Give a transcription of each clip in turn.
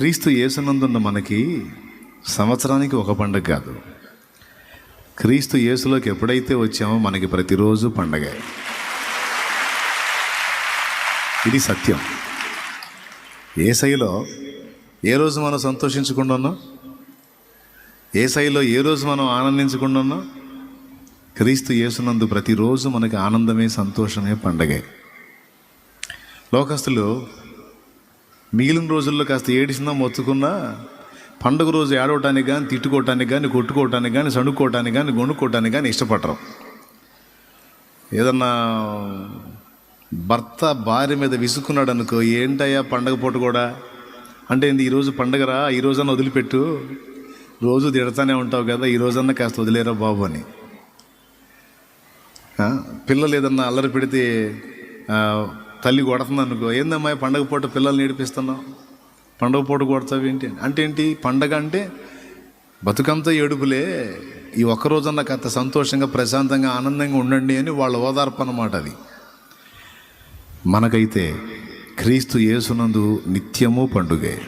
క్రీస్తు యేసునందున్న మనకి సంవత్సరానికి ఒక పండగ కాదు. క్రీస్తు యేసులోకి ఎప్పుడైతే వచ్చామో మనకి ప్రతిరోజు పండగ. ఇది సత్యం. ఏసైలో ఏ రోజు మనం సంతోషించకుండా ఉన్నాం ఏసైలో ఏ రోజు మనం ఆనందించకుండా ఉన్నాం క్రీస్తు యేసునందు ప్రతిరోజు మనకి ఆనందమే సంతోషమే పండగే. లోకస్తులు మిగిలిన రోజుల్లో కాస్త ఏడిసినా మొత్తుకున్నా పండుగ రోజు ఏడవటానికి కానీ తిట్టుకోవటానికి కానీ కొట్టుకోవటానికి కానీ సణుక్కోవటానికి కానీ గొనుక్కోవటానికి కానీ ఇష్టపడరు. ఏదన్నా భర్త భార్య మీద విసుక్కున్నాడు అనుకో ఏంటయ్యా పండగ పూట కూడా? అంటే ఏంది ఈరోజు పండగరా ఈ రోజన్నా వదిలిపెట్టు. రోజు తిడతానే ఉంటావు కదా ఈ రోజన్నా కాస్త వదిలేరా బాబు అని. పిల్లలు ఏదన్నా అల్లరి పెడితే తల్లి కొడుతుంది అనుకో ఏందమ్మా పండగ పూట పిల్లల్ని ఏడిపిస్తున్నావు? పండగ పూట కొడతావు ఏంటి? అంటే ఏంటి? పండగ అంటే బతుకంతా ఏడుపులే. ఈ ఒక్క రోజన్నా కాస్త సంతోషంగా ప్రశాంతంగా ఆనందంగా ఉండండి అని వాళ్ళ ఓదార్పు అన్నమాట అది. మనకైతే క్రీస్తు యేసునందు నిత్యము పండుగే.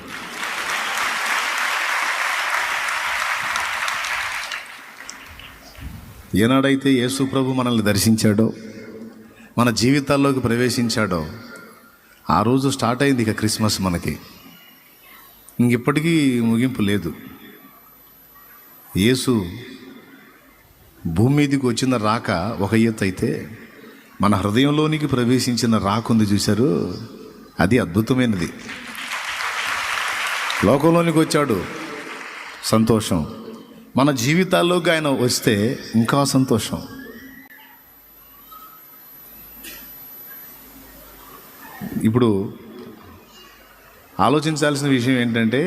ఏనాడైతే యేసు ప్రభు మనల్ని దర్శించాడో మన జీవితాల్లోకి ప్రవేశించాడో ఆ రోజు స్టార్ట్ అయింది ఇక క్రిస్మస్ మనకి. ఇంకెప్పటికీ ముగింపు లేదు. యేసు భూమి మీదకి వచ్చిన రాక ఒక ఎత్తు అయితే మన హృదయంలోనికి ప్రవేశించిన రాక ఉంది చూశారు. అది అద్భుతమైనది. లోకంలోనికి వచ్చాడు. సంతోషం. మన జీవితాల్లోకి ఆయన వస్తే ఇంకా సంతోషం. ఇప్పుడు ఆలోచించాల్సిన విషయం ఏంటంటే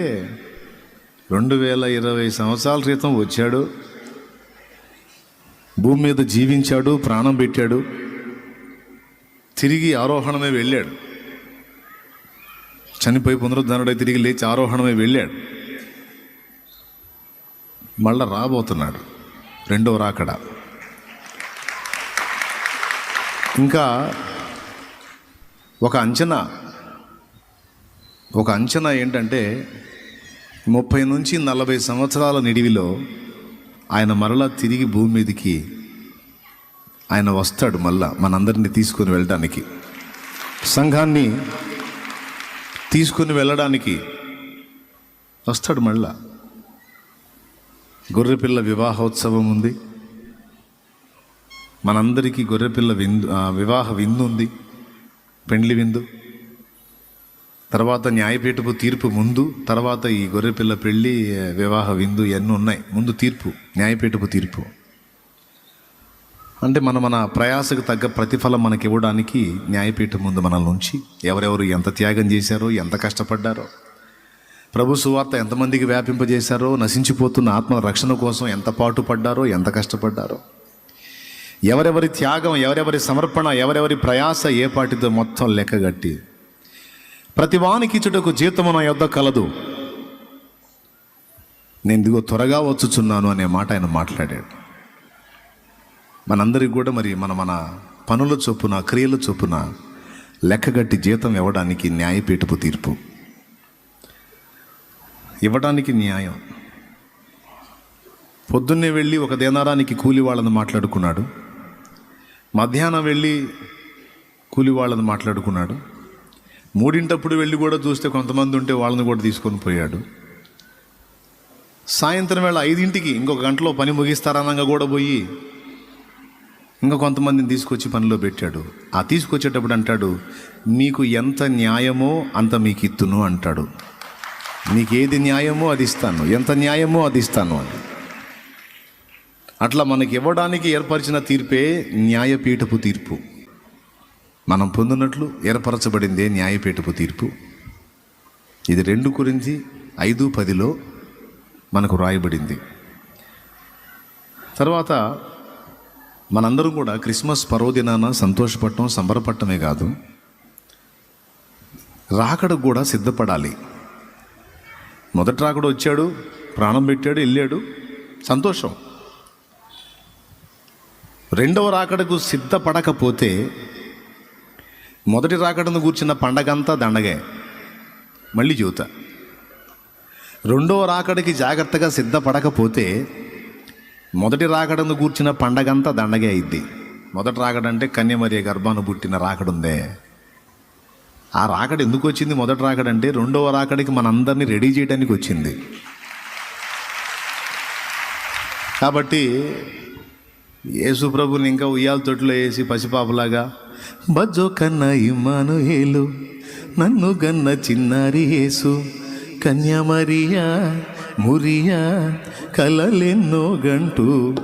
రెండు వేల ఇరవై సంవత్సరాల క్రితం వచ్చాడు భూమి మీద జీవించాడు ప్రాణం పెట్టాడు తిరిగి ఆరోహణమే వెళ్ళాడు. చనిపోయి పునరుద్ధరణుడై తిరిగి లేచి ఆరోహణమే వెళ్ళాడు. మళ్ళా రాబోతున్నాడు రెండవ రాకడా. ఇంకా ఒక అంచనా. ఒక అంచనా ఏంటంటే ముప్పై నుంచి నలభై సంవత్సరాల నిడివిలో ఆయన మరలా తిరిగి భూమి మీదకి ఆయన వస్తాడు మళ్ళా మనందరినీ తీసుకొని వెళ్ళడానికి. సంఘాన్ని తీసుకొని వెళ్ళడానికి వస్తాడు మళ్ళా. గొర్రెపిల్ల వివాహోత్సవం ఉంది. మనందరికీ గొర్రెపిల్ల విందు వివాహ విందు ఉంది. పెండ్లి విందు. తర్వాత న్యాయపీఠపు తీర్పు ముందు తర్వాత ఈ గొర్రెపిల్ల పెళ్ళి వివాహ విందు ఇవన్నీ ఉన్నాయి. ముందు తీర్పు న్యాయపీఠపు తీర్పు. అంటే మన మన ప్రయాసకు తగ్గ ప్రతిఫలం మనకి ఇవ్వడానికి న్యాయపీఠం ముందు మనల్ని ఉంచి ఎవరెవరు ఎంత త్యాగం చేశారో ఎంత కష్టపడ్డారో ప్రభు సువార్త ఎంతమందికి వ్యాపింపజేశారో నశించిపోతున్న ఆత్మ రక్షణ కోసం ఎంత పాటుపడ్డారో ఎంత కష్టపడ్డారో ఎవరెవరి త్యాగం ఎవరెవరి సమర్పణ ఎవరెవరి ప్రయాస ఏ పాటితో మొత్తం లెక్కగట్టి ప్రతి వానికి ఇచ్చుటకు జీతము నా యొద్ద కలదు. నేను ఇదిగో త్వరగా వచ్చుచున్నాను అనే మాట ఆయన మాట్లాడాడు. మనందరికి కూడా మరి మన మన పనుల చొప్పున క్రియల చొప్పున లెక్కగట్టి జీతం ఇవ్వడానికి న్యాయపీఠపు తీర్పు. ఇవ్వడానికి న్యాయం. పొద్దున్నే వెళ్ళి ఒక దేనారానికి కూలి వాళ్ళని మాట్లాడుకున్నాడు. మధ్యాహ్నం వెళ్ళి కూలి వాళ్ళని మాట్లాడుకున్నాడు. మూడింటప్పుడు వెళ్ళి కూడా చూస్తే కొంతమంది ఉంటే వాళ్ళని కూడా తీసుకొని పోయాడు. సాయంత్రం వేళ ఐదింటికి ఇంకొక గంటలో పని ముగిస్తారనంగా కూడా పోయి ఇంకా కొంతమందిని తీసుకొచ్చి పనిలో పెట్టాడు. ఆ తీసుకొచ్చేటప్పుడు అంటాడు మీకు ఎంత న్యాయమో అంత మీకు ఇత్తును అంటాడు. మీకు ఏది న్యాయమో అది ఇస్తాను. ఎంత న్యాయమో అది ఇస్తాను అని అట్లా మనకి ఇవ్వడానికి ఏర్పరిచిన తీర్పే న్యాయపీఠపు తీర్పు. మనం పొందినట్లు ఏర్పరచబడిందే న్యాయపీఠపు తీర్పు. ఇది రెండు గురించి ఐదు పదిలో మనకు రాయబడింది. తర్వాత మనందరం కూడా క్రిస్మస్ పర్వదినాన సంతోషపడటం సంబరపడటమే కాదు రాకడకు కూడా సిద్ధపడాలి. మొదటి రాకడు వచ్చాడు ప్రాణం పెట్టాడు వెళ్ళాడు. సంతోషం. రెండవ రాకడకు సిద్ధపడకపోతే మొదటి రాకడను కూర్చున్న పండగంతా దండగే. మళ్ళీ చూత రెండవ రాకడికి జాగ్రత్తగా సిద్ధపడకపోతే మొదటి రాకడను కూర్చున్న పండగంతా దండగే అయింది మొదటి రాకడంటే కన్యమరియ గర్భాను పుట్టిన రాకడుందే. ఆ రాకడ ఎందుకు వచ్చింది మొదటి రాకడంటే రెండవ రాకడికి మనందరినీ రెడీ చేయడానికి వచ్చింది కాబట్టి యేసు ప్రభుని ఇంకా ఉయ్యాల తొట్టులో వేసి పసిపాపలాగా బజ్జో కన్న ఇమ్మానుయేలు నన్ను గన్న చిన్నారి యేసు కన్యామరియా మురియా కలలెన్నో గంటూ.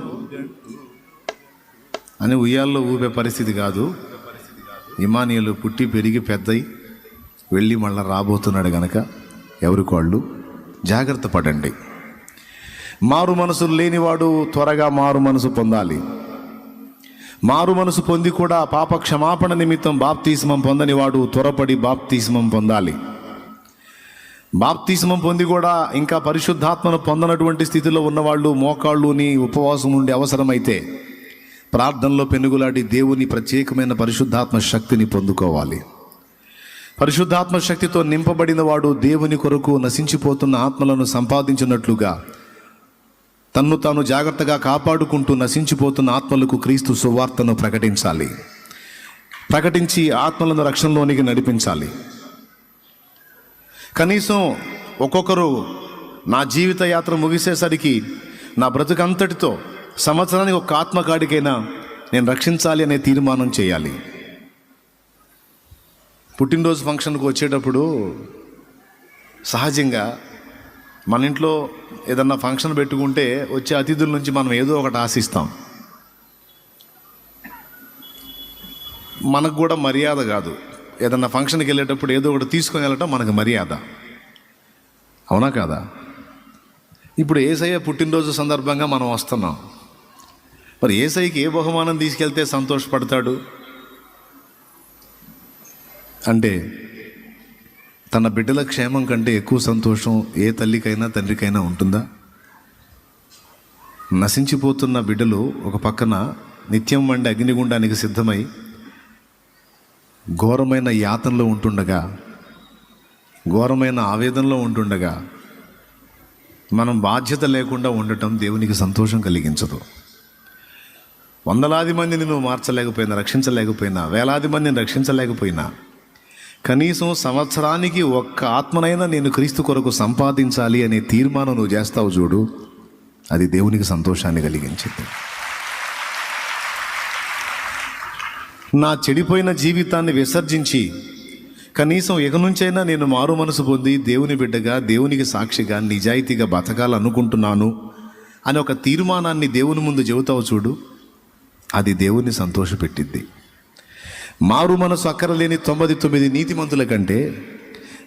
అని ఉయ్యాల్లో ఊపే పరిస్థితి కాదు. ఇమానియలు పుట్టి పెరిగి పెద్దయి వెళ్ళి మళ్ళీ రాబోతున్నాడు గనక ఎవరికి వాళ్ళు జాగ్రత్త పడండి. మారు మనసు లేనివాడు త్వరగా మారు మనసు పొందాలి. మారు మనసు పొంది కూడా పాప క్షమాపణ నిమిత్తం బాప్తీస్మం పొందని వాడు త్వరపడి బాప్తీస్మం పొందాలి. బాప్తీస్మం పొంది కూడా ఇంకా పరిశుద్ధాత్మను పొందనటువంటి స్థితిలో ఉన్నవాళ్ళు మోకాళ్ళుని ఉపవాసం నుండి అవసరమైతే ప్రార్థనలో పెనుగులాడి దేవుని ప్రత్యేకమైన పరిశుద్ధాత్మ శక్తిని పొందుకోవాలి. పరిశుద్ధాత్మ శక్తితో నింపబడిన వాడు దేవుని కొరకు నశించిపోతున్న ఆత్మలను సంపాదించినట్లుగా తన్ను తాను జాగ్రత్తగా కాపాడుకుంటూ నశించిపోతున్న ఆత్మలకు క్రీస్తు సువార్తను ప్రకటించాలి. ప్రకటించి ఆత్మలను రక్షణలోనికి నడిపించాలి. కనీసం ఒక్కొక్కరు నా జీవిత యాత్ర ముగిసేసరికి నా బ్రతుకంతటితో సంవత్సరానికి ఒక ఆత్మకాడికైనా నేను రక్షించాలి అనే తీర్మానం చేయాలి. పుట్టినరోజు ఫంక్షన్కి వచ్చేటప్పుడు సహజంగా మన ఇంట్లో ఏదన్నా ఫంక్షన్ పెట్టుకుంటే వచ్చే అతిథుల నుంచి మనం ఏదో ఒకటి ఆశిస్తాం. మనకు కూడా మర్యాద కాదు. ఏదన్నా ఫంక్షన్కి వెళ్ళేటప్పుడు ఏదో ఒకటి తీసుకొని వెళ్ళటం మనకు మర్యాద. అవునా కాదా? ఇప్పుడు ఏసయ్య పుట్టినరోజు సందర్భంగా మనం వస్తున్నాం. మరి ఏసైకి ఏ బహుమానం తీసుకెళ్తే సంతోషపడతాడు? అంటే తన బిడ్డల క్షేమం కంటే ఎక్కువ సంతోషం ఏ తల్లికైనా తండ్రికైనా ఉంటుందా? నశించిపోతున్న బిడ్డలు ఒక పక్కన నిత్యం వండి అగ్నిగుండానికి సిద్ధమై ఘోరమైన యాతనలో ఉంటుండగా ఘోరమైన ఆవేదనలో ఉంటుండగా మనం బాధ్యత లేకుండా ఉండటం దేవునికి సంతోషం కలిగించదు. వందలాది మందిని నువ్వు మార్చలేకపోయినా రక్షించలేకపోయినా వేలాది మందిని రక్షించలేకపోయినా కనీసం సంవత్సరానికి ఒక్క ఆత్మనైనా నేను క్రీస్తు కొరకు సంపాదించాలి అనే తీర్మానం నువ్వు చేస్తావు చూడు అది దేవునికి సంతోషాన్ని కలిగించింది. నా చెడిపోయిన జీవితాన్ని విసర్జించి కనీసం ఇక నుంచైనా నేను మారు మనసు పొంది దేవుని బిడ్డగా దేవునికి సాక్షిగా నిజాయితీగా బతకాలనుకుంటున్నాను అని ఒక తీర్మానాన్ని దేవుని ముందు చెబుతావు చూడు అది దేవుని సంతోషపెట్టిద్ది. మారు మనసు అక్కరలేని తొంభై తొమ్మిది నీతిమంతుల కంటే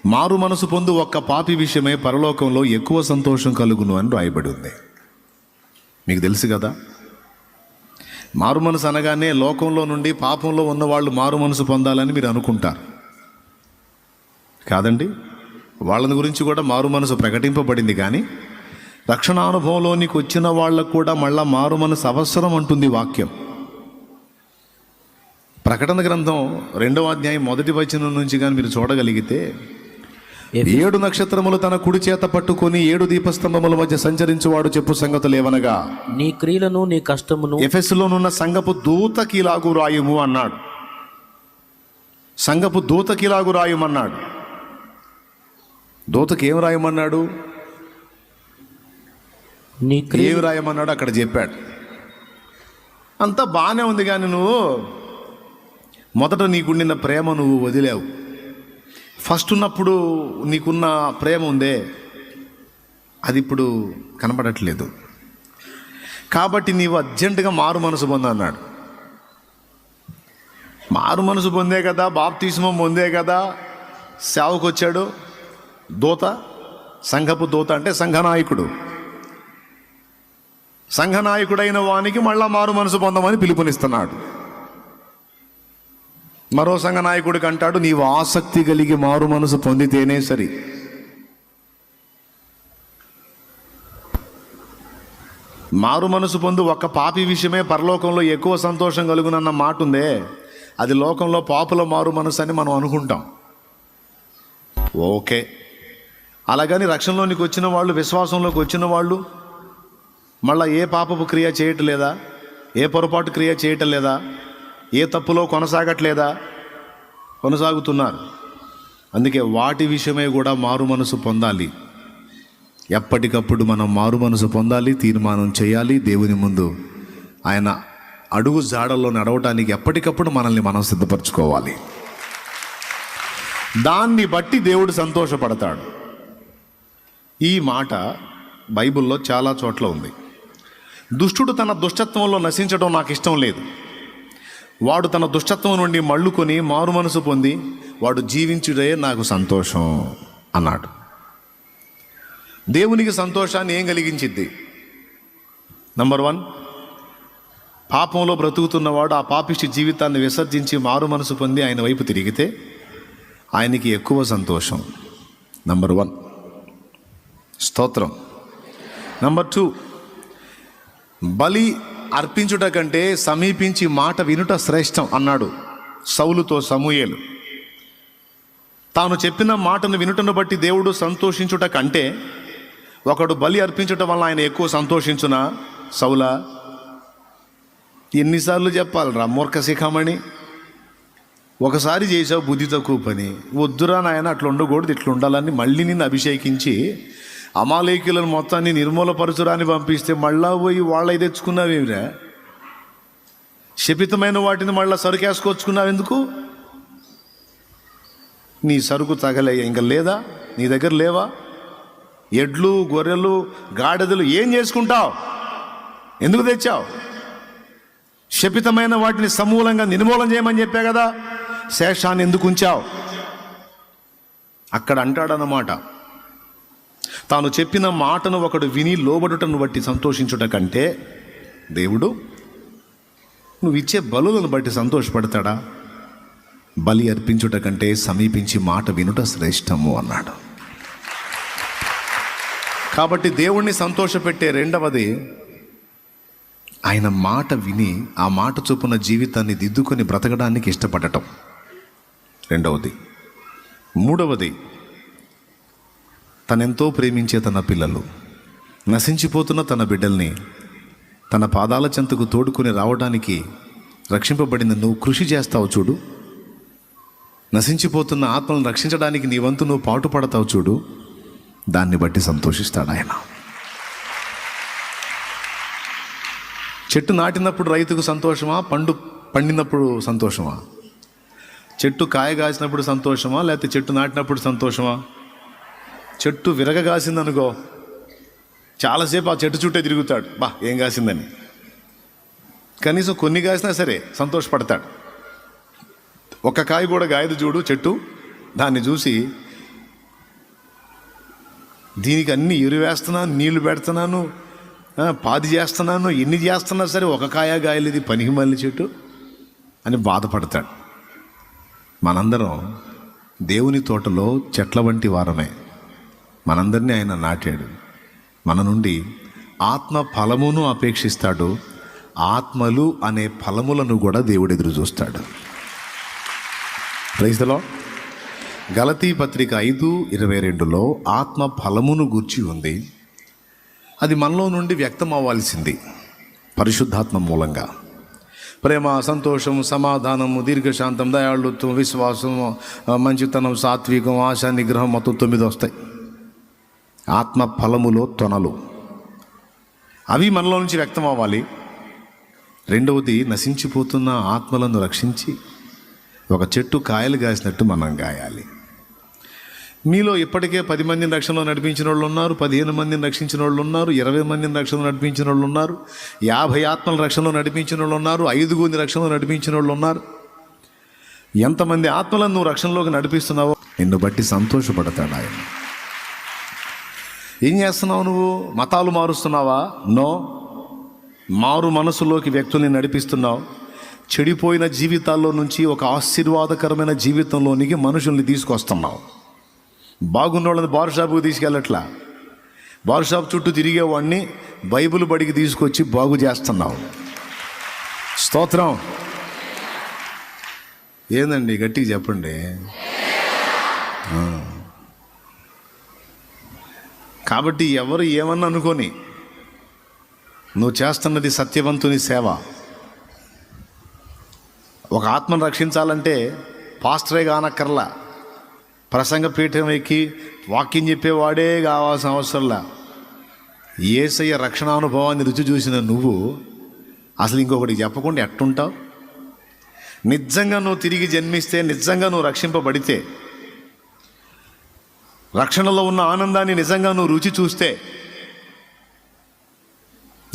మారు మనసు పొందు ఒక్క పాపి విషయమై పరలోకంలో ఎక్కువ సంతోషం కలుగును అని రాయబడి ఉంది. మీకు తెలుసు కదా? మారు మనసు అనగానే లోకంలో నుండి పాపంలో ఉన్న వాళ్ళు మారు మనసు పొందాలని మీరు అనుకుంటారు. కాదండి? వాళ్ళని గురించి కూడా మారు మనసు ప్రకటింపబడింది కానీ రక్షణానుభవంలోనికి వచ్చిన వాళ్ళకు కూడా మళ్ళా మారు మనసు అవసరం అంటుంది వాక్యం. ప్రకటన గ్రంథం రెండవ అధ్యాయం మొదటి వచనం నుంచి కానీ మీరు చూడగలిగితే ఏడు నక్షత్రములు తన కుడి చేత పట్టుకొని ఏడు దీపస్తంభముల మధ్య సంచరించువాడు చెప్పు సంగతులు ఏవనగా నీ క్రియలను నీ కష్టమును ఎఫెస్లోనున్న సంగపు దూతకిలాగు రాయుము అన్నాడు. సంగపు దూతకిలాగు రాయమన్నాడు దూతకి ఏం రాయమన్నాడు ఏం రాయమన్నాడు? అక్కడ చెప్పాడు. అంతా బాగానే ఉంది కానీ నువ్వు మొదట నీకుండిన ప్రేమ నువ్వు వదిలేవు. ఫస్ట్ ఉన్నప్పుడు నీకున్న ప్రేమ ఉందే. అది ఇప్పుడు కనపడట్లేదు. కాబట్టి నీవు అర్జెంటుగా మారు మనసు పొందన్నాడు మారు మనసు పొందే కదా బాప్తిస్మం పొందే కదా. సేవకు వచ్చాడు దూత సంఘపు దూత అంటే సంఘనాయకుడు. సంఘనాయకుడైన వానికి మళ్ళా మారు మనసు పొందమని పిలుపునిస్తున్నాడు. మరో సంఘ నాయకుడికి అంటాడు నీవు ఆసక్తి కలిగి మారు మనసు పొందితేనే సరి. మారు మనసు పొందు ఒక్క పాపి విషయమే పరలోకంలో ఎక్కువ సంతోషం కలుగునన్న మాట ఉందే అది లోకంలో పాపుల మారు మనసు అని మనం అనుకుంటాం. ఓకే. అలాగని రక్షణలోనికి వచ్చిన వాళ్ళు విశ్వాసంలోకి వచ్చిన వాళ్ళు మళ్ళీ ఏ పాపపు క్రియ చేయటం లేదా ఏ పొరపాటు క్రియ చేయటం లేదా? ఏ తప్పులో కొనసాగట్లేదా? కొనసాగుతున్నారు. అందుకే వాటి విషయమై కూడా మారు మనసు పొందాలి. ఎప్పటికప్పుడు మనం మారు మనసు పొందాలి తీర్మానం చేయాలి దేవుని ముందు ఆయన అడుగు జాడల్లో నడవటానికి ఎప్పటికప్పుడు మనల్ని మనం సిద్ధపరచుకోవాలి. దాన్ని బట్టి దేవుడు సంతోషపడతాడు. ఈ మాట బైబిల్లో చాలా చోట్ల ఉంది. దుష్టుడు తన దుష్టత్వంలో నశించడం నాకు ఇష్టం లేదు. వాడు తన దుష్టత్వం నుండి మళ్ళుకొని మారు మనసు పొంది వాడు జీవించుడే నాకు సంతోషం అన్నాడు. దేవునికి సంతోషాన్ని ఏం కలిగించిద్ది? నంబర్ వన్ పాపంలో బ్రతుకుతున్నవాడు ఆ పాపిష్టి జీవితాన్ని విసర్జించి మారు మనసు పొంది ఆయన వైపు తిరిగితే ఆయనకి ఎక్కువ సంతోషం. నంబర్ వన్ స్తోత్రం. నంబర్ టూ బలి అర్పించుట కంటే సమీపించి మాట వినుట శ్రేష్టం అన్నాడు సౌలుతో సమూయేలు. తాను చెప్పిన మాటను వినుటను బట్టి దేవుడు సంతోషించుట కంటే ఒకడు బలి అర్పించటం వల్ల ఆయన ఎక్కువ సంతోషించునా? సౌలా ఎన్నిసార్లు చెప్పాలరా మూర్ఖ శిఖమణి ఒకసారి చేసావు బుద్ధి తక్కువ పని. వద్దురా నాయన అట్లా ఉండకూడదు ఇట్లా ఉండాలని మళ్ళీ నిన్ను అభిషేకించి అమాలేకులను మొత్తాన్ని నిర్మూలపరచురాని పంపిస్తే మళ్ళా పోయి వాళ్ళ తెచ్చుకున్నావేమిరా శపితమైన వాటిని మళ్ళా సరుకేసుకొచ్చుకున్నావు ఎందుకు? నీ సరుకు తగలే ఇంకా లేదా? నీ దగ్గర లేవా? ఎడ్లు గొర్రెలు గాడిదలు ఏం చేసుకుంటావు? ఎందుకు తెచ్చావు? శపితమైన వాటిని సమూలంగా నిర్మూలన చేయమని చెప్పా కదా. శేషాన్ని ఎందుకు ఉంచావు? అక్కడ అంటాడన్నమాట. తాను చెప్పిన మాటను ఒకడు విని లోబడుటను బట్టి సంతోషించుట కంటే దేవుడు నువ్వు ఇచ్చే బలులను బట్టి సంతోషపడతాడా? బలి అర్పించుట కంటే సమీపించి మాట వినుట శ్రేష్టము అన్నాడు. కాబట్టి దేవుణ్ణి సంతోషపెట్టే రెండవది ఆయన మాట విని ఆ మాట చొప్పున జీవితాన్ని దిద్దుకొని బ్రతకడానికి ఇష్టపడటం. రెండవది మూడవది తనెంతో ప్రేమించే తన పిల్లలు. నశించిపోతున్న తన బిడ్డల్ని తన పాదాల చెంతకు తోడుకుని రావడానికి రక్షింపబడిన నువ్వు కృషి చేస్తావు చూడు. నశించిపోతున్న ఆత్మలను రక్షించడానికి నీ వంతు నువ్వు పాటుపడతావు చూడు. దాన్ని బట్టి సంతోషిస్తాడు ఆయన. చెట్టు నాటినప్పుడు రైతుకు సంతోషమా? పండు పండినప్పుడు సంతోషమా? చెట్టు కాయ కాసినప్పుడు సంతోషమా? లేకపోతే చెట్టు నాటినప్పుడు సంతోషమా? చెట్టు విరగగాసిందనుకో చాలాసేపు ఆ చెట్టు చుట్టే తిరుగుతాడు. బా ఏం కాసిందని? కనీసం కొన్ని కాసినా సరే సంతోషపడతాడు. ఒక కాయ కూడా గాయదు చూడు చెట్టు. దాన్ని చూసి దీనికి అన్ని ఎరువేస్తున్నాను నీళ్ళు పెడుతున్నాను పాది చేస్తున్నాను ఎన్ని చేస్తున్నా సరే ఒక కాయ గాయలేదు పనికి మళ్ళీ చెట్టు అని బాధపడతాడు. మనందరం దేవుని తోటలో చెట్ల వంటి వారమే. మనందరినీ ఆయన నాటాడు. మన నుండి ఆత్మ ఫలమును అపేక్షిస్తాడు. ఆత్మలు అనే ఫలములను కూడా దేవుడు ఎదురు చూస్తాడు. ప్రైజ్లో గలతీ పత్రిక ఐదు ఇరవై రెండులో ఆత్మ ఫలమును గూర్చి ఉంది. అది మనలో నుండి వ్యక్తం అవ్వాల్సింది పరిశుద్ధాత్మ మూలంగా. ప్రేమ సంతోషం సమాధానము దీర్ఘశాంతం దయాళుత్వం విశ్వాసం మంచితనం సాత్వికం ఆశా నిగ్రహం మొత్తం తొమ్మిది వస్తాయి. ఆత్మ ఫలములో తొనలు. అవి మనలో నుంచి వ్యక్తం అవ్వాలి రెండవది నశించిపోతున్న ఆత్మలను రక్షించి ఒక చెట్టు కాయలు కాసినట్టు మనం గాయాలి మీలో ఇప్పటికే పది మందిని రక్షణలో నడిపించిన వాళ్ళు ఉన్నారు పదిహేను మందిని రక్షించిన వాళ్ళు ఉన్నారు ఇరవై మందిని రక్షణలో నడిపించిన వాళ్ళు ఉన్నారు యాభై ఆత్మల రక్షణలో నడిపించిన వాళ్ళు ఉన్నారు ఐదుగురిని రక్షణలో నడిపించిన వాళ్ళు ఉన్నారు. ఎంతమంది ఆత్మలను నువ్వు రక్షణలోకి నడిపిస్తున్నావో నిన్ను బట్టి సంతోషపడతాడు ఆయన. ఏం చేస్తున్నావు నువ్వు? మతాలు మారుస్తున్నావా? నో. మారు మనసులోకి వ్యక్తుల్ని నడిపిస్తున్నావు. చెడిపోయిన జీవితాల్లో నుంచి ఒక ఆశీర్వాదకరమైన జీవితంలోనికి మనుషుల్ని తీసుకొస్తున్నావు. బాగున్న వాళ్ళని బార్షాప్కి తీసుకెళ్ళట్లా. బార్ షాప్ చుట్టూ తిరిగేవాడిని బైబిల్ బడికి తీసుకొచ్చి బాగు చేస్తున్నావు. స్తోత్రం. ఏందండి? గట్టిగా చెప్పండి. కాబట్టి ఎవరు ఏమన్నా అనుకోని నువ్వు చేస్తున్నది సత్యవంతుని సేవ. ఒక ఆత్మను రక్షించాలంటే పాస్టరే కానక్కర్లా. ప్రసంగ పీఠం ఎక్కి వాక్యం చెప్పేవాడే కావాల్సిన అవసరంలా. ఏసయ్య రక్షణ అనుభవాన్ని రుచి చూసిన నువ్వు అసలు ఇంకొకటి చెప్పకుండా ఎట్టుంటావు? నిజంగా నువ్వు తిరిగి జన్మిస్తే నిజంగా నువ్వు రక్షింపబడితే రక్షణలో ఉన్న ఆనందాన్ని నిజంగా నువ్వు రుచి చూస్తే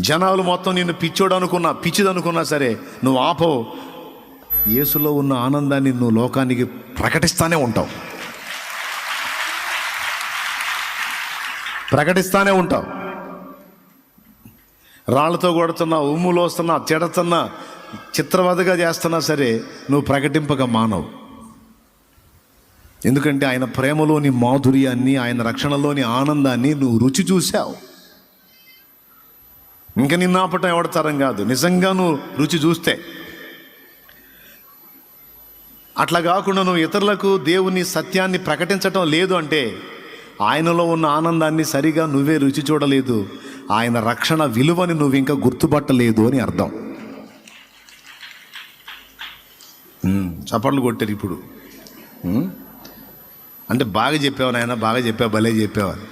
జనాలు మొత్తం నిన్ను పిచ్చోడు అనుకున్నా పిచ్చిదనుకున్నా సరే నువ్వు ఆపో. యేసులో ఉన్న ఆనందాన్ని నువ్వు లోకానికి ప్రకటిస్తానే ఉంటావు. ప్రకటిస్తానే ఉంటావు. రాళ్ళతో కొడుతున్నా ఉమ్ములు వస్తున్నా తిడుతున్నా చిత్రవదగా చేస్తున్నా సరే నువ్వు ప్రకటింపక మానవు. ఎందుకంటే ఆయన ప్రేమలోని మాధుర్యాన్ని ఆయన రక్షణలోని ఆనందాన్ని నువ్వు రుచి చూశావు. ఇంకా నిన్న ఆపటం ఎవడతరం కాదు. నిజంగా నువ్వు రుచి చూస్తే. అట్లా కాకుండా నువ్వు ఇతరులకు దేవుని సత్యాన్ని ప్రకటించటం లేదు అంటే ఆయనలో ఉన్న ఆనందాన్ని సరిగా నువ్వే రుచి చూడలేదు. ఆయన రక్షణ విలువని నువ్వు ఇంకా గుర్తుపట్టలేదు అని అర్థం. చప్పట్లు కొట్టారు ఇప్పుడు. అంటే బాగా చెప్పావు నాయన బాగా చెప్పావు భలే చెప్పావు అని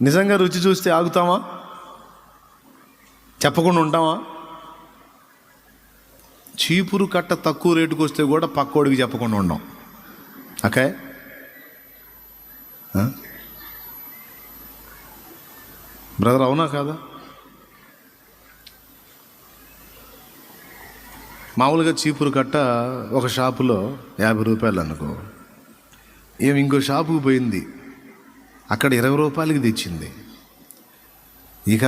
నిజంగా రుచి చూస్తే ఆగుతామా చెప్పకుండా ఉంటామా చీపురు కట్ట తక్కువ రేటుకు వస్తే కూడా పక్కోడికి చెప్పకుండా ఉండం. ఓకే? బ్రదర్ అవునా కాదా? మామూలుగా చీపురు కట్ట ఒక షాపులో యాభై రూపాయలు అనుకో. ఏమి ఇంకో షాపుకి పోయింది. అక్కడ ఇరవై రూపాయలకి తెచ్చింది. ఇక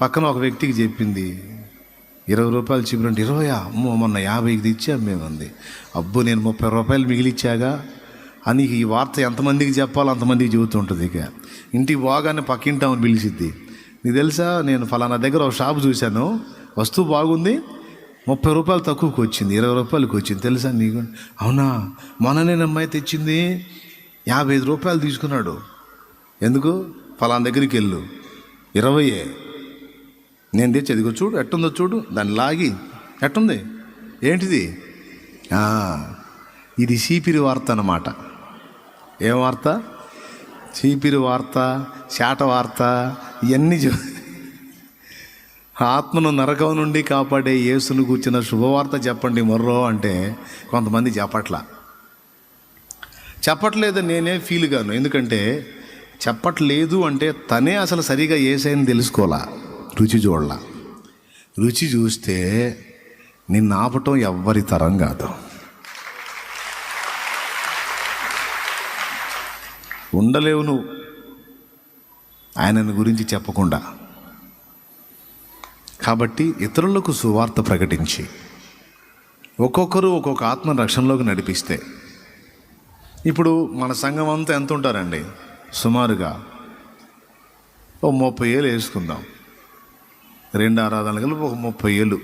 పక్కన ఒక వ్యక్తికి చెప్పింది ఇరవై రూపాయలు చీపురు అంటే ఇరవయా అమ్మో మొన్న యాభైకి తెచ్చాం మేమంది. అబ్బో నేను ముప్పై రూపాయలు మిగిలిచ్చాగా? అని ఈ వార్త ఎంతమందికి చెప్పాలో అంతమందికి చెబుతుంటుంది ఇక. ఇంటికి పోగానే పక్కింటి పిలిచిద్ది నీకు తెలుసా? నేను ఫలానా దగ్గర ఒక షాప్ చూశాను. వస్తువు బాగుంది. ముప్పై రూపాయలు తక్కువకి వచ్చింది. ఇరవై రూపాయలకి వచ్చింది. తెలుసా నీకు? అవునా? మొన్ననే నేను అమ్మాయి తెచ్చింది. యాభై ఐదు రూపాయలు తీసుకున్నాడు. ఎందుకు? ఫలానా దగ్గరికి వెళ్ళు. ఇరవయే. నేను తెచ్చి అదిగో చూడు ఎట్టుందో చూడు. దాన్ని లాగి. ఎట్టుంది? ఏంటిది? ఇది సిపిరి వార్త అన్నమాట. ఏం వార్త? చీపిరి వార్త శాట వార్త ఇవన్నీ ఆత్మను నరకం నుండి కాపాడే యేసును కూర్చున్న శుభవార్త చెప్పండి మొర్రో అంటే కొంతమంది చెప్పట్లా. చెప్పట్లేదు నేనే ఫీల్ గాను ఎందుకంటే చెప్పట్లేదు అంటే తనే అసలు సరిగా ఏసైని తెలుసుకోవాలా రుచి చూడాల. రుచి చూస్తే నిన్ను ఆపటం ఎవ్వరి తరం కాదు. ఉండలేవు నువ్వు. ఆయనను గురించి చెప్పకుండా. కాబట్టి ఇతరులకు సువార్త ప్రకటించి ఒక్కొక్కరు ఒక్కొక్క ఆత్మ రక్షణలోకి నడిపిస్తే. ఇప్పుడు మన సంఘం అంతా ఎంత ఉంటారండి? సుమారుగా ఓ ముప్పై ఏళ్ళు వేసుకుందాం. రెండు ఆరాధనలు కలిపి ఒక ముప్పై ఏళ్ళు.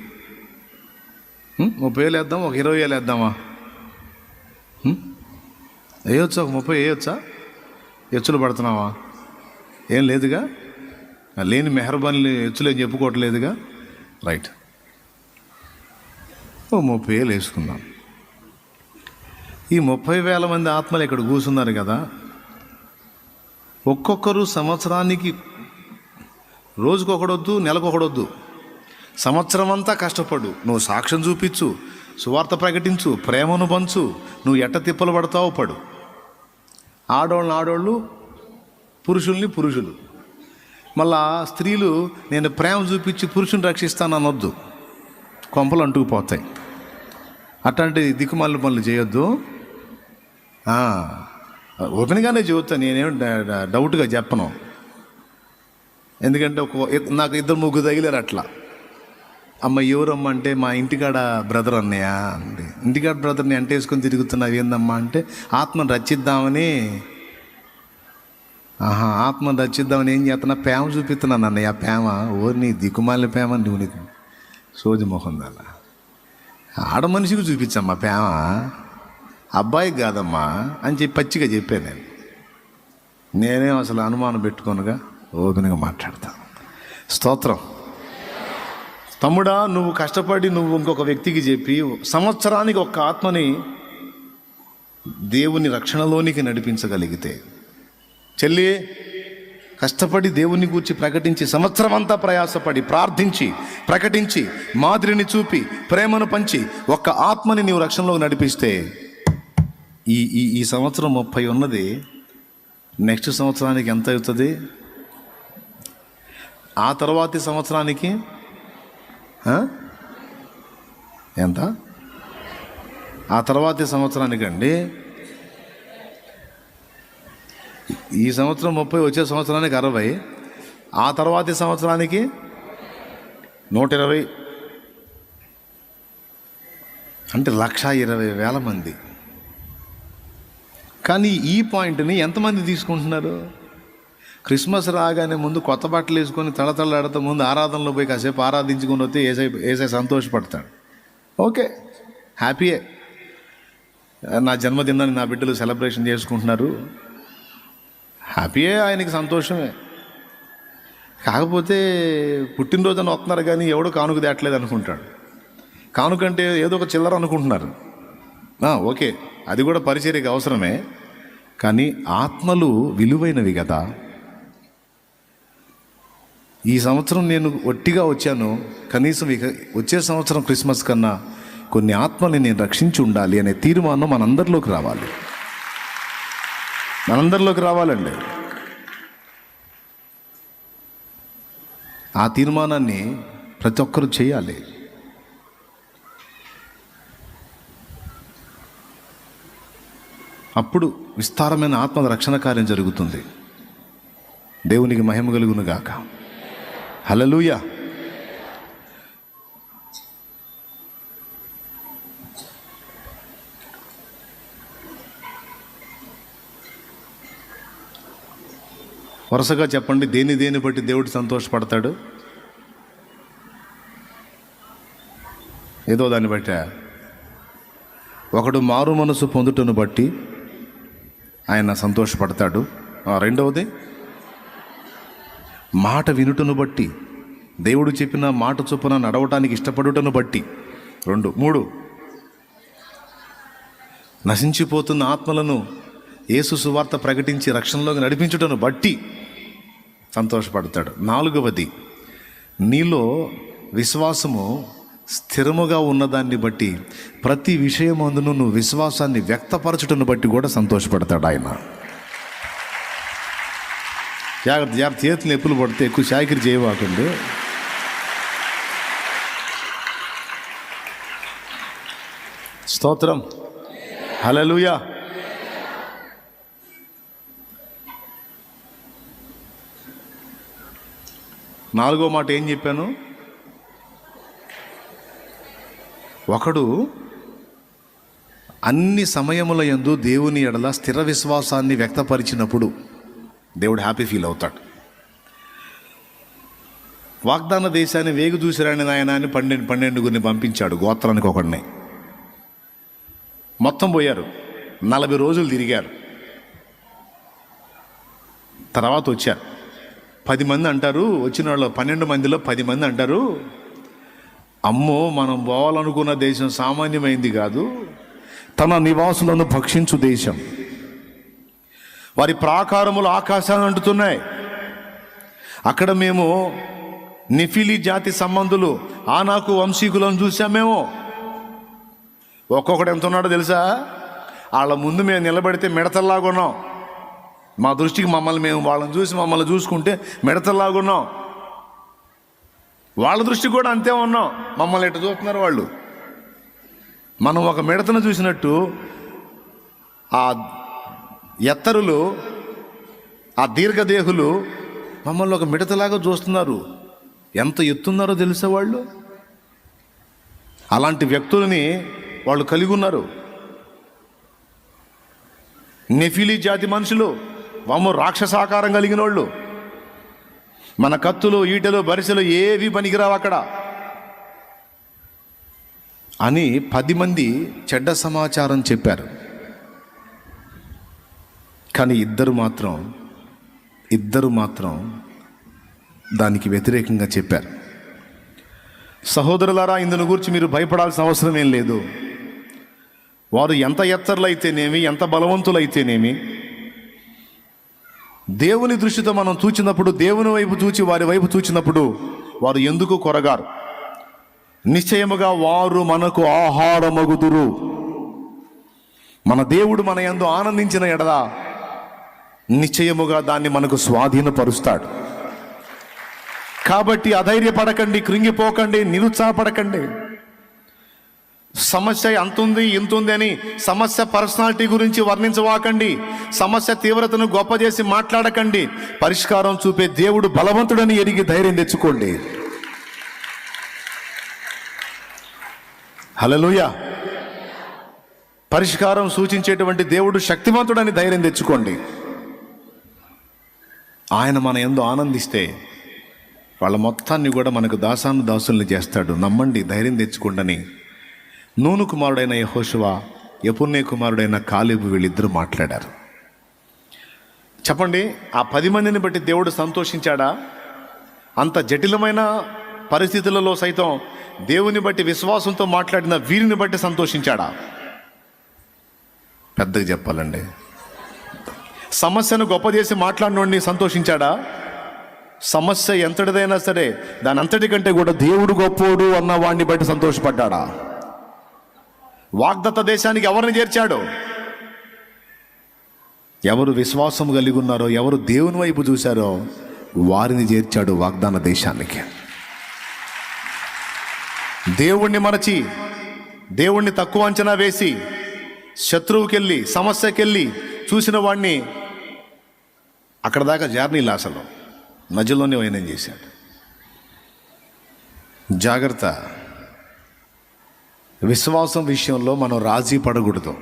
ముప్పై ఏళ్ళు వేద్దాం ఒక ఇరవై ఏళ్ళు వేద్దామా? వేయొచ్చా? ఒక ముప్పై వేయొచ్చా? ఎచ్చులు పడుతున్నావా? ఏం లేదుగా? లేని మెహర్బాన్లు ఎచ్చులు ఏం చెప్పుకోవట్లేదుగా? రైట్. ఓ ముప్పై వేలు వేసుకుందాం. ఈ ముప్పై వేల మంది ఆత్మలు ఇక్కడ కూర్చున్నారు కదా? ఒక్కొక్కరు సంవత్సరానికి రోజుకొకడొద్దు నెలకొకడొద్దు. సంవత్సరం అంతా కష్టపడు. నువ్వు సాక్ష్యం చూపించు సువార్త ప్రకటించు ప్రేమను పంచు. నువ్వు ఎట్ట తిప్పలు పడతావు పడు. ఆడోళ్ళని ఆడోళ్ళు పురుషుల్ని పురుషులు. మళ్ళా స్త్రీలు నేను ప్రేమ చూపించి పురుషుని రక్షిస్తాను అనొద్దు కొంపలు అంటుకుపోతాయి. అట్లాంటి దిక్కుమాలిన పనులు చేయొద్దు. ఓపెన్గానే చెబుతాను నేనేం డ- డౌట్గా చెప్పను. ఎందుకంటే ఒక నాకు ఇద్దరు ముగ్గురు తగిలారు అట్లా. అమ్మ ఎవరమ్మ అంటే మా ఇంటికాడ బ్రదర్ అన్నయ్య అంది. ఇంటికాడ బ్రదర్ని అంటేసుకొని తిరుగుతున్నావు ఏందమ్మా అంటే ఆత్మను రచిద్దామని. ఆహా ఆత్మను రచిద్దామని ఏం చేస్తున్నా? ప్రేమ చూపిస్తున్నాను అన్నయ్య ప్రేమ. ఓ నీ దిక్కుమాలి ప్రేమ నువ్వు నీకు సోజు మొహం దాల. ఆడ మనిషికి చూపించమ్మా ప్రేమ. అబ్బాయికి కాదమ్మా అని చెప్పి పచ్చిగా చెప్పాను నేను. నేనేం అసలు అనుమానం పెట్టుకోనుగా? ఓపెన్గా మాట్లాడతాను స్తోత్రం. తమ్ముడా నువ్వు కష్టపడి నువ్వు ఇంకొక వ్యక్తికి చెప్పి సంవత్సరానికి ఒక ఆత్మని దేవుని రక్షణలోనికి నడిపించగలిగితే. చెల్లి కష్టపడి దేవుని గూర్చి ప్రకటించి సంవత్సరం అంతా ప్రయాసపడి ప్రార్థించి ప్రకటించి మాదిరిని చూపి ప్రేమను పంచి ఒక్క ఆత్మని నీవు రక్షణలోకి నడిపిస్తే ఈ ఈ ఈ సంవత్సరం ముప్పై ఉన్నది. నెక్స్ట్ సంవత్సరానికి ఎంత అవుతుంది? ఆ తర్వాతి సంవత్సరానికి ఎంత? ఆ తర్వాతి సంవత్సరానికి అండి ఈ సంవత్సరం ముప్పై వచ్చే సంవత్సరానికి అరవై. ఆ తర్వాతి సంవత్సరానికి నూట ఇరవై అంటే లక్ష ఇరవై వేల మంది. కానీ ఈ పాయింట్ని ఎంతమంది తీసుకుంటున్నారు? క్రిస్మస్ రాగానే ముందు కొత్త బట్టలు వేసుకొని తళతళలాడుతూ ముందు ఆరాధనలో పోయి కాసేపు ఆరాధించుకొని వస్తే ఏసై ఏసై సంతోషపడతాడు. ఓకే హ్యాపీయే. నా జన్మదినాన్ని నా బిడ్డలు సెలబ్రేషన్ చేసుకుంటున్నారు. హ్యాపీయే ఆయనకి సంతోషమే. కాకపోతే పుట్టినరోజున వస్తున్నారు కానీ ఎవడో కానుక తేట్లేదు అనుకుంటాడు. కానుకంటే ఏదో ఒక చిల్లర అనుకుంటున్నారు. ఓకే అది కూడా పరిచర్యకి అవసరమే. కానీ ఆత్మలు విలువైనవి కదా. ఈ సంవత్సరం నేను ఒట్టిగా వచ్చాను. కనీసం ఇక వచ్చే సంవత్సరం క్రిస్మస్ కన్నా కొన్ని ఆత్మల్ని నేను రక్షించి ఉండాలి అనే తీర్మానం మనందరిలోకి రావాలి. మనందరిలోకి రావాలండి. ఆ తీర్మానాన్ని ప్రతి ఒక్కరూ చేయాలి. అప్పుడు విస్తారమైన ఆత్మ రక్షణ కార్యం జరుగుతుంది. దేవునికి మహిమ కలుగును గాక. హలలుయ వరుసగా చెప్పండి దేని దేని బట్టి దేవుడు సంతోషపడతాడు? ఏదో దాన్ని బట్ట. ఒకడు మారు మనసు పొందుటను బట్టి ఆయన సంతోషపడతాడు. రెండవది? మాట వినుటను బట్టి దేవుడు చెప్పిన మాట చొప్పున నడవటానికి ఇష్టపడుటను బట్టి. రెండు మూడు. నశించిపోతున్న ఆత్మలను యేసు సువార్త ప్రకటించి రక్షణలోకి నడిపించుటను బట్టి సంతోషపడతాడు. నాలుగవది నీలో విశ్వాసము స్థిరముగా ఉన్నదాన్ని బట్టి ప్రతి విషయమందును నువ్వు విశ్వాసాన్ని వ్యక్తపరచుటను బట్టి కూడా సంతోషపడతాడు ఆయన. జాగ్రత్త జాగ్రత్త. చేతులు ఎప్పులు పడితే ఎక్కువ షాకిరి చేయవాకండి స్తోత్రం. హలలుయా నాలుగో మాట ఏం చెప్పాను? ఒకడు అన్ని సమయముల యందు దేవుని ఎడల స్థిర విశ్వాసాన్ని వ్యక్తపరిచినప్పుడు దేవుడు హ్యాపీ ఫీల్ అవుతాడు వాగ్దాన దేశాన్ని వేగు చూసిరాని నాయన అని పన్నెండు పన్నెండుగురిని పంపించాడు గోత్రానికి ఒకడిని. మొత్తం పోయారు. నలభై రోజులు తిరిగారు. తర్వాత వచ్చారు. పది మంది అంటారు వచ్చిన వాళ్ళు పన్నెండు మందిలో పది మంది అంటారు అమ్మో మనం పోవాలనుకున్న దేశం సామాన్యమైంది కాదు. తన నివాసులను భక్షించు దేశం. వారి ప్రాకారములు ఆకాశాన్ని అంటుతున్నాయి. అక్కడ మేము నిఫిలి జాతి సంబంధులు ఆనాకు వంశీకులను మేము. ఒక్కొక్కడు ఎంత ఉన్నాడో తెలుసా? వాళ్ళ ముందు మేము నిలబడితే మిడతల్లాగా ఉన్నాం. మా దృష్టికి మమ్మల్ని మేము వాళ్ళని చూసి మమ్మల్ని చూసుకుంటే మిడతల్లాగా ఉన్నాం. వాళ్ళ దృష్టికి కూడా అంతే ఉన్నాం. మమ్మల్ని ఎటు చూస్తున్నారు వాళ్ళు? మనం ఒక మిడతను చూసినట్టు ఆ ఎత్తరులు ఆ దీర్ఘదేహులు మమ్మల్ని ఒక మిడతలాగా చూస్తున్నారు. ఎంత ఎత్తున్నారో తెలిసే వాళ్ళు? అలాంటి వ్యక్తులని వాళ్ళు కలిగి ఉన్నారు. నెఫిలీ జాతి మనుషులు వాము రాక్షసాకారం కలిగిన వాళ్ళు. మన కత్తులు ఈటలు బరిసెలు ఏవి పనికిరావు అక్కడ. అని పది మంది చెడ్డ సమాచారం చెప్పారు. కానీ ఇద్దరు మాత్రం ఇద్దరు మాత్రం దానికి వ్యతిరేకంగా చెప్పారు. సహోదరులారా ఇందును గురించి మీరు భయపడాల్సిన అవసరం ఏం లేదు. వారు ఎంత ఎత్తర్లైతేనేమి ఎంత బలవంతులైతేనేమి దేవుని దృష్టితో మనం చూచినప్పుడు దేవుని వైపు చూచి వారి వైపు చూచినప్పుడు వారు ఎందుకు కొరగారు? నిశ్చయముగా వారు మనకు ఆహారమగుదురు. మన దేవుడు మన ఎందు ఆనందించిన ఎడదా నిశ్చయముగా దాన్ని మనకు స్వాధీనపరుస్తాడు. కాబట్టి అధైర్యపడకండి కృంగిపోకండి నిరుత్సాహపడకండి. సమస్య అంతుంది ఇంతుంది అని సమస్య పర్సనాలిటీ గురించి వర్ణించవాకండి. సమస్య తీవ్రతను గొప్ప చేసి మాట్లాడకండి. పరిష్కారం చూపే దేవుడు బలవంతుడని ఎరిగి ధైర్యం తెచ్చుకోండి. హలలుయ పరిష్కారం సూచించేటువంటి దేవుడు శక్తివంతుడని ధైర్యం తెచ్చుకోండి. ఆయన మన ఎందు ఆనందిస్తే వాళ్ళ మొత్తాన్ని కూడా మనకు దాసాను దాసుల్ని చేస్తాడు. నమ్మండి ధైర్యం తెచ్చుకోండని. నూను కుమారుడైన యహోశువ యపుణ్య కుమారుడైన కాలేబు వీళ్ళిద్దరూ మాట్లాడారు. చెప్పండి ఆ పది మందిని బట్టి దేవుడు సంతోషించాడా? అంత జటిలమైన పరిస్థితులలో సైతం దేవుని బట్టి విశ్వాసంతో మాట్లాడిన వీరిని బట్టి సంతోషించాడా? పెద్దగా చెప్పాలండి. సమస్యను గొప్ప చేసి మాట్లాడినోడిని సంతోషించాడా? సమస్య ఎంతటిదైనా సరే దాని అంతటి కంటే కూడా దేవుడు గొప్పోడు అన్న వాడిని బట్టి సంతోషపడ్డాడా? వాగ్దత్త దేశానికి ఎవరిని చేర్చాడు? ఎవరు విశ్వాసం కలిగి ఉన్నారో ఎవరు దేవుని వైపు చూశారో వారిని చేర్చాడు వాగ్దాన దేశానికి. దేవుణ్ణి మరచి దేవుణ్ణి తక్కువ అంచనా వేసి శత్రువుకెళ్ళి సమస్యకెళ్ళి చూసిన వాడిని అక్కడ దాకా జార్నీలు అసలు మధ్యలోనే వైనం చేశాడు. జాగ్రత్త. విశ్వాసం విషయంలో మనం రాజీ పడకూడదు.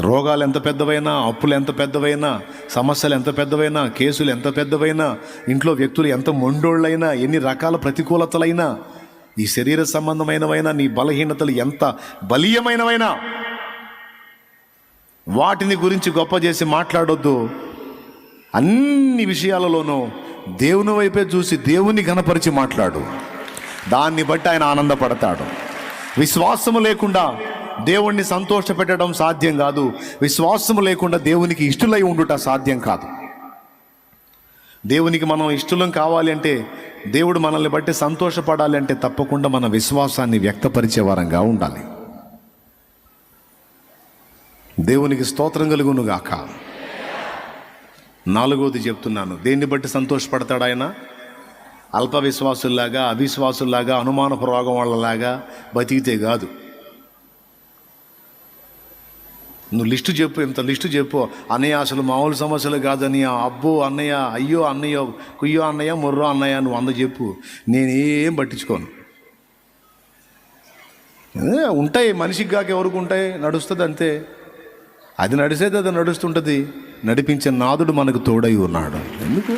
రోగాలు ఎంత పెద్దవైనా అప్పులు ఎంత పెద్దవైనా సమస్యలు ఎంత పెద్దవైనా కేసులు ఎంత పెద్దవైనా ఇంట్లో వ్యక్తులు ఎంత మొండోళ్ళైనా ఎన్ని రకాల ప్రతికూలతలైనా ఈ శరీర సంబంధమైనవైనా నీ బలహీనతలు ఎంత బలీయమైనవైనా వాటిని గురించి గొప్ప చేసి మాట్లాడొద్దు. అన్ని విషయాలలోనూ దేవుని వైపే చూసి దేవుని గణపరిచి మాట్లాడు. దాన్ని బట్టి ఆయన ఆనందపడతాడు. విశ్వాసము లేకుండా దేవుణ్ణి సంతోష పెట్టడం సాధ్యం కాదు. విశ్వాసము లేకుండా దేవునికి ఇష్టలై ఉండుట సాధ్యం కాదు. దేవునికి మనం ఇష్టలం కావాలి అంటే దేవుడు మనల్ని బట్టి సంతోషపడాలి అంటే తప్పకుండా మన విశ్వాసాన్ని వ్యక్తపరిచే వారంగా ఉండాలి. దేవునికి స్తోత్రం కలుగును గాక నాలుగోది చెప్తున్నాను. దేన్ని బట్టి సంతోషపడతాడు ఆయన? అల్ప విశ్వాసుల్లాగా అవిశ్వాసుల్లాగా అనుమానపు రోగం వాళ్ళలాగా బతికితే కాదు. నువ్వు లిస్టు చెప్పు ఇంత లిస్టు చెప్పు. అన్నయ్య అసలు మామూలు సమస్యలు కాదని అబ్బో అన్నయ్య అయ్యో అన్నయ్య కుయ్యో అన్నయ్య ముర్రో అన్నయ్య నువ్వు అంద చెప్పు. నేనేం పట్టించుకోను. ఉంటాయి మనిషికి కాక ఎవరికి ఉంటాయి? నడుస్తుంది అంతే. అది నడిచేది అది నడుస్తుంటుంది. నడిపించే నాదుడు మనకు తోడై ఉన్నాడు. ఎందుకు?